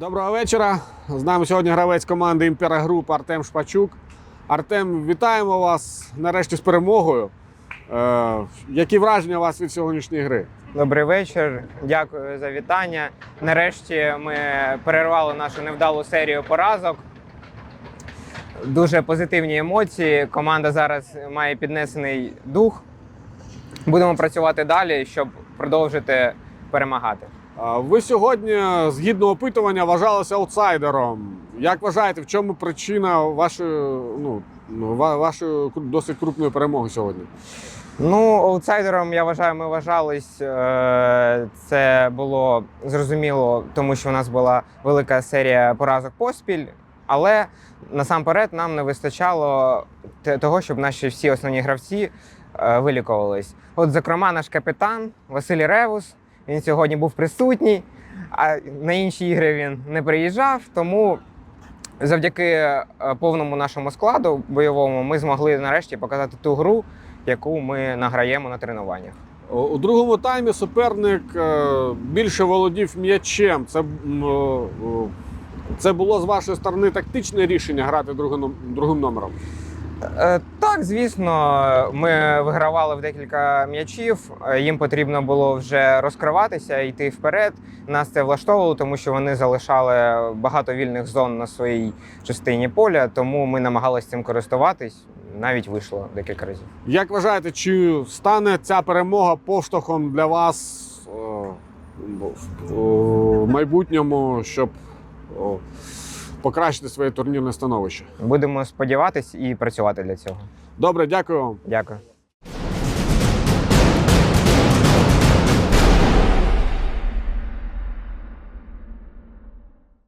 Доброго вечора. З нами сьогодні гравець команди Імпера Груп Артем Шпачук. Артем, вітаємо вас нарешті з перемогою. Е, які враження у вас від сьогоднішньої гри? Добрий вечір. Дякую за вітання. Нарешті ми перервали нашу невдалу серію поразок. Дуже позитивні емоції. Команда зараз має піднесений дух. Будемо працювати далі, щоб продовжити перемагати. Ви сьогодні, згідно опитування, вважалися аутсайдером. Як вважаєте, в чому причина вашої, ну, ну, вашої досить крупної перемоги сьогодні? Ну, аутсайдером, я вважаю, ми вважались. Е, Це було зрозуміло, тому що у нас була велика серія поразок поспіль. Але насамперед нам не вистачало того, щоб наші всі основні гравці е, вилікувались. От, зокрема, наш капітан Василь Ревус. Він сьогодні був присутній, а на інші ігри він не приїжджав. Тому завдяки е, повному нашому складу бойовому ми змогли нарешті показати ту гру, яку ми награємо на тренуваннях. У- другому таймі суперник е, більше володів м'ячем. Це, е, це було з вашої сторони тактичне рішення грати другим, другим номером. Е, Так, звісно, ми вигравали в декілька м'ячів. Е, Їм потрібно було вже розкриватися, йти вперед. Нас це влаштовувало, тому що вони залишали багато вільних зон на своїй частині поля, тому ми намагалися цим користуватись. Навіть вийшло декілька разів. Як вважаєте, чи стане ця перемога поштовхом для вас е, в- в майбутньому, щоб о, покращити своє турнірне становище? Будемо сподіватись і працювати для цього. Добре, дякую вам. Дякую.